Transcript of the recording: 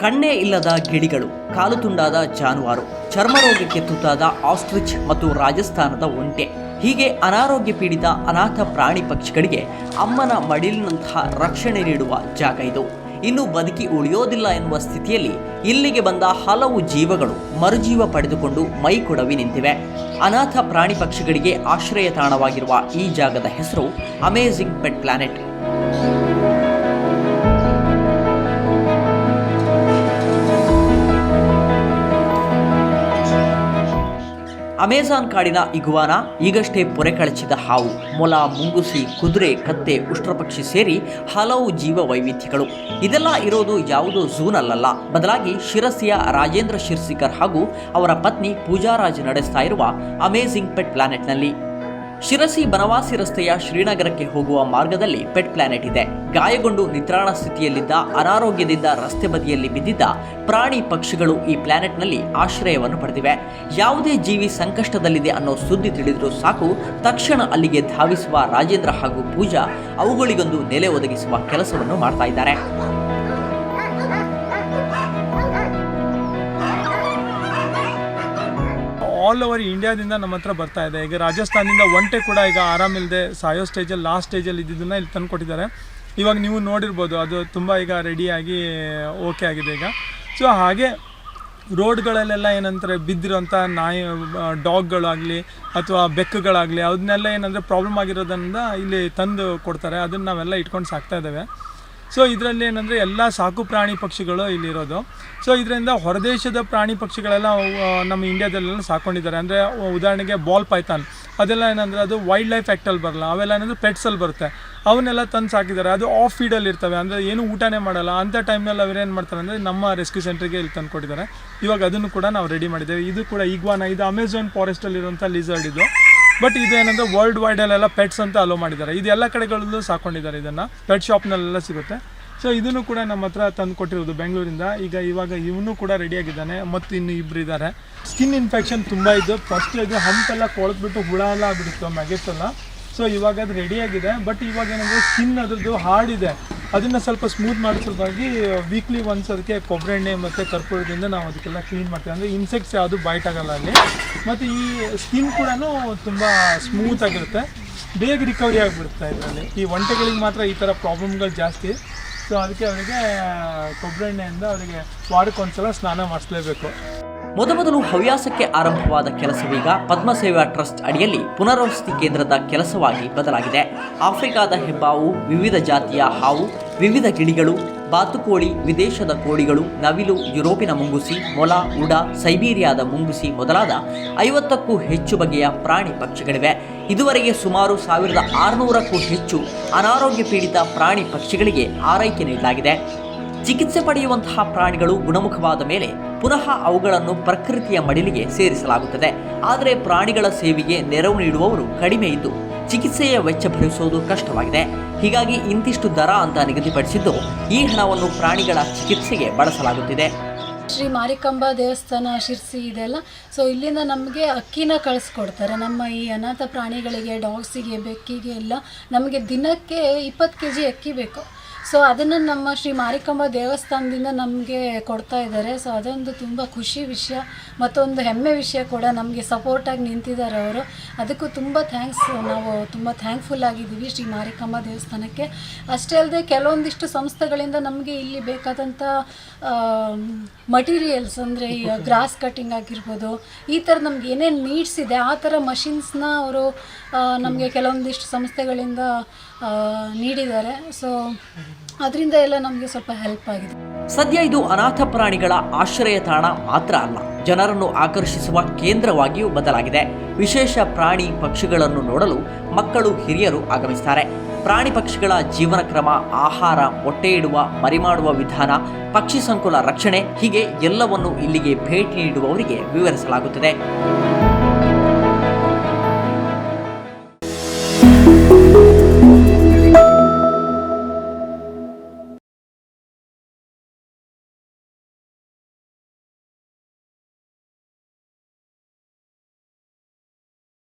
ಕಣ್ಣೇ ಇಲ್ಲದ ಗಿಳಿಗಳು, ಕಾಲು ತುಂಡಾದ ಜಾನುವಾರು, ಚರ್ಮರೋಗಕ್ಕೆ ತುತ್ತಾದ ಆಸ್ಟ್ರಿಚ್ ಮತ್ತು ರಾಜಸ್ಥಾನದ ಒಂಟೆ, ಹೀಗೆ ಅನಾರೋಗ್ಯ ಪೀಡಿತ ಅನಾಥ ಪ್ರಾಣಿ ಪಕ್ಷಿಗಳಿಗೆ ಅಮ್ಮನ ಮಡಿಲಿನಂತಹ ರಕ್ಷಣೆ ನೀಡುವ ಜಾಗ ಇದು. ಇನ್ನು ಬದುಕಿ ಉಳಿಯೋದಿಲ್ಲ ಎನ್ನುವ ಸ್ಥಿತಿಯಲ್ಲಿ ಇಲ್ಲಿಗೆ ಬಂದ ಹಲವು ಜೀವಗಳು ಮರುಜೀವ ಪಡೆದುಕೊಂಡು ಮೈ ಕೊಡವಿ ನಿಂತಿವೆ. ಅನಾಥ ಪ್ರಾಣಿ ಪಕ್ಷಿಗಳಿಗೆ ಆಶ್ರಯ ತಾಣವಾಗಿರುವ ಈ ಜಾಗದ ಹೆಸರು ಅಮೇಜಿಂಗ್ ಪೆಟ್ ಪ್ಲಾನೆಟ್. ಅಮೆಜಾನ್ ಕಾಡಿನ ಇಗುವಾನ ಈಗಷ್ಟೇ ಪೊರೆ ಕಳಚಿದ ಹಾವು, ಮೊಲ, ಮುಂಗುಸಿ, ಕುದುರೆ, ಕತ್ತೆ ಉಷ್ಟ್ರಪಕ್ಷಿ ಸೇರಿ ಹಲವು ಜೀವ ವೈವಿಧ್ಯಗಳು ಇದೆಲ್ಲ ಇರೋದು ಯಾವುದೋ ಝೂನಲ್ಲ ಬದಲಾಗಿ ಶಿರಸಿಯ ರಾಜೇಂದ್ರ ಶಿರ್ಸಿಕರ್ ಹಾಗೂ ಅವರ ಪತ್ನಿ ಪೂಜಾರಾಜ್ ನಡೆಸ್ತಾ ಇರುವ ಅಮೇಜಿಂಗ್ ಪೆಟ್ ಪ್ಲಾನೆಟ್ನಲ್ಲಿ ಶಿರಸಿ ಬನವಾಸಿ ರಸ್ತೆಯ ಶ್ರೀನಗರಕ್ಕೆ ಹೋಗುವ ಮಾರ್ಗದಲ್ಲಿ ಪೆಟ್ ಪ್ಲಾನೆಟ್ ಇದೆ. ಗಾಯಗೊಂಡು ನಿತ್ರಾಣ ಸ್ಥಿತಿಯಲ್ಲಿದ್ದ ಅನಾರೋಗ್ಯದಿಂದ ರಸ್ತೆ ಬದಿಯಲ್ಲಿ ಬಿದ್ದಿದ್ದ ಪ್ರಾಣಿ ಪಕ್ಷಿಗಳು ಈ ಪ್ಲಾನೆಟ್ನಲ್ಲಿ ಆಶ್ರಯವನ್ನು ಪಡೆದಿವೆ. ಯಾವುದೇ ಜೀವಿ ಸಂಕಷ್ಟದಲ್ಲಿದೆ ಅನ್ನೋ ಸುದ್ದಿ ತಿಳಿದರೂ ಸಾಕು. ತಕ್ಷಣ ಅಲ್ಲಿಗೆ ಧಾವಿಸುವ ರಾಜೇಂದ್ರ ಹಾಗೂ ಪೂಜಾ ಅವುಗಳಿಗೊಂದು ನೆಲೆ ಒದಗಿಸುವ ಕೆಲಸವನ್ನು ಮಾಡ್ತಾ ಇದ್ದಾರೆ. ಆಲ್ ಓವರ್ ಇಂಡಿಯಾದಿಂದ ನಮ್ಮ ಹತ್ರ ಬರ್ತಾ ಇದೆ. ಈಗ ರಾಜಸ್ಥಾನದಿಂದ ಒಂಟೆ ಕೂಡ ಈಗ ಆರಾಮಿಲ್ಲದೆ ಸಾಯೋ ಸ್ಟೇಜಲ್ಲಿ ಲಾಸ್ಟ್ ಸ್ಟೇಜಲ್ಲಿ ಇದ್ದಿದ್ದನ್ನು ಇಲ್ಲಿ ತಂದು ಕೊಟ್ಟಿದ್ದಾರೆ. ಇವಾಗ ನೀವು ನೋಡಿರ್ಬೋದು, ಅದು ತುಂಬ ಈಗ ರೆಡಿಯಾಗಿ ಓಕೆ ಆಗಿದೆ ಈಗ. ಸೊ ಹಾಗೆ ರೋಡ್ಗಳಲ್ಲೆಲ್ಲ ಏನಂತಾರೆ ಬಿದ್ದಿರೋಂಥ ನಾಯಿ ಡಾಗ್ಗಳಾಗಲಿ ಅಥವಾ ಬೆಕ್ಕುಗಳಾಗಲಿ ಅದನ್ನೆಲ್ಲ ಏನಂದರೆ ಪ್ರಾಬ್ಲಮ್ ಆಗಿರೋದ್ರಿಂದ ಇಲ್ಲಿ ತಂದು ಕೊಡ್ತಾರೆ. ಅದನ್ನು ನಾವೆಲ್ಲ ಇಟ್ಕೊಂಡು ಸಾಕ್ತಾ ಇದ್ದೇವೆ. ಸೊ ಇದರಲ್ಲಿ ಏನಂದರೆ ಎಲ್ಲ ಸಾಕು ಪ್ರಾಣಿ ಪಕ್ಷಿಗಳು ಇಲ್ಲಿರೋದು. ಸೊ ಇದರಿಂದ ಹೊರದೇಶದ ಪ್ರಾಣಿ ಪಕ್ಷಿಗಳೆಲ್ಲ ನಮ್ಮ ಇಂಡಿಯಾದಲ್ಲೆಲ್ಲ ಸಾಕೊಂಡಿದ್ದಾರೆ. ಅಂದರೆ ಉದಾಹರಣೆಗೆ ಬಾಲ್ ಪೈಥಾನ್. ಅದೆಲ್ಲ ಏನಂದರೆ ಅದು ವೈಲ್ಡ್ ಲೈಫ್ ಆ್ಯಕ್ಟಲ್ಲಿ ಬರಲ್ಲ. ಅವೆಲ್ಲ ಏನಂದರೆ ಪೆಟ್ಸಲ್ಲಿ ಬರುತ್ತೆ. ಅವನ್ನೆಲ್ಲ ತಂದು ಸಾಕಿದ್ದಾರೆ. ಅದು ಆಫ್ ಫೀಡಲ್ಲಿ ಇರ್ತವೆ. ಅಂದರೆ ಏನು ಊಟನೇ ಮಾಡಲ್ಲ. ಅಂಥ ಟೈಮ್ನಲ್ಲಿ ಅವ್ರೇನು ಮಾಡ್ತಾರೆ ಅಂದರೆ ನಮ್ಮ ರೆಸ್ಕ್ಯೂ ಸೆಂಟ್ರಿಗೆ ಇಲ್ಲಿ ತಂದು ಕೊಟ್ಟಿದ್ದಾರೆ ಇವಾಗ ಅದನ್ನು ಕೂಡ ನಾವು ರೆಡಿ ಮಾಡಿದ್ದೇವೆ. ಇದು ಕೂಡ ಈಗ್ವಾನ, ಇದು ಅಮೆಝಾನ್ ಫಾರೆಸ್ಟಲ್ಲಿರುವಂಥ ಲಿಸರ್ಡ್ ಇದು. ಬಟ್ ಇದೇನಂದ್ರೆ ವರ್ಲ್ಡ್ ವೈಡಲ್ಲೆಲ್ಲ ಪೆಟ್ಸ್ ಅಂತ ಅಲೋ ಮಾಡಿದ್ದಾರೆ. ಇದು ಎಲ್ಲ ಕಡೆಗಳಲ್ಲೂ ಸಾಕೊಂಡಿದ್ದಾರೆ ಇದನ್ನು. ಪೆಟ್ ಶಾಪ್ನಲ್ಲೆಲ್ಲ ಸಿಗುತ್ತೆ. ಸೊ ಇದನ್ನು ಕೂಡ ನಮ್ಮ ಹತ್ರ ತಂದು ಕೊಟ್ಟಿರೋದು ಬೆಂಗಳೂರಿಂದ. ಈಗ ಇವಾಗ ಇವನು ಕೂಡ ರೆಡಿಯಾಗಿದ್ದಾನೆ ಮತ್ತು ಇನ್ನು ಇಬ್ಬರು ಇದ್ದಾರೆ ಸ್ಕಿನ್ ಇನ್ಫೆಕ್ಷನ್ ತುಂಬ ಇದ್ದು ಫಸ್ಟ್ ಇದು ಹಂಪೆಲ್ಲ ಕೊಳೆದ್ಬಿಟ್ಟು ಹುಳ ಎಲ್ಲ ಆಗ್ಬಿಡುತ್ತೆ ಮ್ಯಾಗೆಟ್ಸ್ ಎಲ್ಲ. ಸೊ ಇವಾಗ ಅದು ರೆಡಿಯಾಗಿದೆ ಬಟ್ ಇವಾಗ ಏನಂದ್ರೆ ಸ್ಕಿನ್ ಅದ್ರದ್ದು ಹಾರ್ಡ್ ಇದೆ ಅದನ್ನು ಸ್ವಲ್ಪ ಸ್ಮೂತ್ ಮಾಡಿಸೋದಾಗಿ ವೀಕ್ಲಿ ಒನ್ಸ್ ಅದಕ್ಕೆ ಕೊಬ್ಬರಿ ಎಣ್ಣೆ ಮತ್ತು ಕರ್ಪೂರದಿಂದ ನಾವು ಅದಕ್ಕೆಲ್ಲ ಕ್ಲೀನ್ ಮಾಡ್ತೀವಿ. ಅಂದರೆ ಇನ್ಸೆಕ್ಟ್ಸ್ ಯಾವುದು ಬೈಟ್ ಆಗಲ್ಲ ಅಲ್ಲಿ. ಮತ್ತು ಈ ಸ್ಕಿನ್ ಕೂಡ ತುಂಬ ಸ್ಮೂತ್ ಆಗಿರುತ್ತೆ. ಬೇಗ ರಿಕವರಿ ಆಗಿಬಿಡುತ್ತೆ ಇದರಲ್ಲಿ. ಈ ಒಂಟೆಗಳಿಗೆ ಮಾತ್ರ ಈ ಥರ ಪ್ರಾಬ್ಲಮ್ಗಳು ಜಾಸ್ತಿ. ಸೊ ಅದಕ್ಕೆ ಅವರಿಗೆ ಕೊಬ್ಬರಿ ಎಣ್ಣೆಯಿಂದ ಅವರಿಗೆ ವಾರಕ್ಕೊಂದ್ಸಲ ಸ್ನಾನ ಮಾಡಿಸ್ಲೇಬೇಕು. ಮೊದಮೊದಲು ಹವ್ಯಾಸಕ್ಕೆ ಆರಂಭವಾದ ಕೆಲಸವೀಗ ಪದ್ಮಸೇವಾ ಟ್ರಸ್ಟ್ ಅಡಿಯಲ್ಲಿ ಪುನರ್ವಸತಿ ಕೇಂದ್ರದ ಕೆಲಸವಾಗಿ ಬದಲಾಗಿದೆ. ಆಫ್ರಿಕಾದ ಹೆಬ್ಬಾವು, ವಿವಿಧ ಜಾತಿಯ ಹಾವು, ವಿವಿಧ ಗಿಳಿಗಳು, ಬಾತುಕೋಳಿ, ವಿದೇಶದ ಕೋಳಿಗಳು, ನವಿಲು, ಯುರೋಪಿನ ಮುಂಗುಸಿ, ಮೊಲ, ಉಡ, ಸೈಬೀರಿಯಾದ ಮುಂಗುಸಿ ಮೊದಲಾದ ಐವತ್ತಕ್ಕೂ ಹೆಚ್ಚು ಬಗೆಯ ಪ್ರಾಣಿ ಪಕ್ಷಿಗಳಿವೆ. ಇದುವರೆಗೆ ಸುಮಾರು ಸಾವಿರದ ಆರುನೂರಕ್ಕೂ ಹೆಚ್ಚು ಅನಾರೋಗ್ಯ ಪೀಡಿತ ಪ್ರಾಣಿ ಪಕ್ಷಿಗಳಿಗೆ ಆರೈಕೆ ನೀಡಲಾಗಿದೆ. ಚಿಕಿತ್ಸೆ ಪಡೆಯುವಂತಹ ಪ್ರಾಣಿಗಳು ಗುಣಮುಖವಾದ ಮೇಲೆ ಪುನಃ ಅವುಗಳನ್ನು ಪ್ರಕೃತಿಯ ಮಡಿಲಿಗೆ ಸೇರಿಸಲಾಗುತ್ತದೆ. ಆದರೆ ಪ್ರಾಣಿಗಳ ಸೇವೆಗೆ ನೆರವು ನೀಡುವವರು ಕಡಿಮೆ ಇದ್ದು, ಚಿಕಿತ್ಸೆಯ ವೆಚ್ಚ ಭರಿಸುವುದು ಕಷ್ಟವಾಗಿದೆ. ಹೀಗಾಗಿ ಇಂತಿಷ್ಟು ದರ ಅಂತ ನಿಗದಿಪಡಿಸಿದ್ದು, ಈ ಹಣವನ್ನು ಪ್ರಾಣಿಗಳ ಚಿಕಿತ್ಸೆಗೆ ಬಳಸಲಾಗುತ್ತಿದೆ. ಶ್ರೀ ಮಾರಿಕಾಂಬಾ ದೇವಸ್ಥಾನ ಶಿರ್ಸಿ ಇದೆಲ್ಲ ಸೊ ಇಲ್ಲಿಂದ ನಮಗೆ ಅಕ್ಕಿನ ಕಳಿಸ್ಕೊಡ್ತಾರೆ. ನಮ್ಮ ಈ ಅನಾಥ ಪ್ರಾಣಿಗಳಿಗೆ, ಡಾಗ್ಸಿಗೆ, ಬೆಕ್ಕಿಗೆ ಎಲ್ಲ ನಮಗೆ ದಿನಕ್ಕೆ ಇಪ್ಪತ್ತು ಕೆ ಜಿ ಅಕ್ಕಿ ಬೇಕು. ಸೊ ಅದನ್ನು ನಮ್ಮ ಶ್ರೀ ಮಾರಿಕಂಬ ದೇವಸ್ಥಾನದಿಂದ ನಮಗೆ ಕೊಡ್ತಾ ಇದ್ದಾರೆ. ಸೊ ಅದೊಂದು ತುಂಬ ಖುಷಿ ವಿಷಯ ಮತ್ತೊಂದು ಹೆಮ್ಮೆ ವಿಷಯ ಕೂಡ ನಮಗೆ ಸಪೋರ್ಟಾಗಿ ನಿಂತಿದ್ದಾರೆ ಅವರು. ಅದಕ್ಕೂ ತುಂಬ ಥ್ಯಾಂಕ್ಸ್ ನಾವು ತುಂಬ ಥ್ಯಾಂಕ್ಫುಲ್ ಆಗಿದ್ದೀವಿ ಶ್ರೀ ಮಾರಿಕಂಬ ದೇವಸ್ಥಾನಕ್ಕೆ. ಅಷ್ಟೇ ಅಲ್ಲದೆ ಕೆಲವೊಂದಿಷ್ಟು ಸಂಸ್ಥೆಗಳಿಂದ ನಮಗೆ ಇಲ್ಲಿ ಬೇಕಾದಂಥ ಮಟೀರಿಯಲ್ಸ್ ಅಂದರೆ ಈ ಗ್ರಾಸ್ ಕಟ್ಟಿಂಗ್ ಆಗಿರ್ಬೋದು ಈ ಥರ ನಮ್ಗೆ ಏನೇನು ನೀಡ್ಸ್ ಇದೆ ಆ ಥರ ಮಷಿನ್ಸ್ನ ಅವರು ನಮಗೆ ಕೆಲವೊಂದಿಷ್ಟು ಸಂಸ್ಥೆಗಳಿಂದ ನೀಡಿದ್ದಾರೆ. ಸೊ ಅದರಿಂದ ಎಲ್ಲ ನಮಗೆ ಸ್ವಲ್ಪ ಹೆಲ್ಪ್ ಆಗಿದೆ. ಸದ್ಯ ಇದು ಅನಾಥ ಪ್ರಾಣಿಗಳ ಆಶ್ರಯ ತಾಣ ಮಾತ್ರ ಅಲ್ಲ, ಜನರನ್ನು ಆಕರ್ಷಿಸುವ ಕೇಂದ್ರವಾಗಿಯೂ ಬದಲಾಗಿದೆ. ವಿಶೇಷ ಪ್ರಾಣಿ ಪಕ್ಷಿಗಳನ್ನು ನೋಡಲು ಮಕ್ಕಳು, ಹಿರಿಯರು ಆಗಮಿಸ್ತಾರೆ. ಪ್ರಾಣಿ ಪಕ್ಷಿಗಳ ಜೀವನ ಕ್ರಮ, ಆಹಾರ, ಮೊಟ್ಟೆ ಇಡುವ, ಮರಿಮಾಡುವ ವಿಧಾನ, ಪಕ್ಷಿ ಸಂಕುಲ ರಕ್ಷಣೆ ಹೀಗೆ ಎಲ್ಲವನ್ನು ಇಲ್ಲಿಗೆ ಭೇಟಿ ನೀಡುವವರಿಗೆ ವಿವರಿಸಲಾಗುತ್ತದೆ.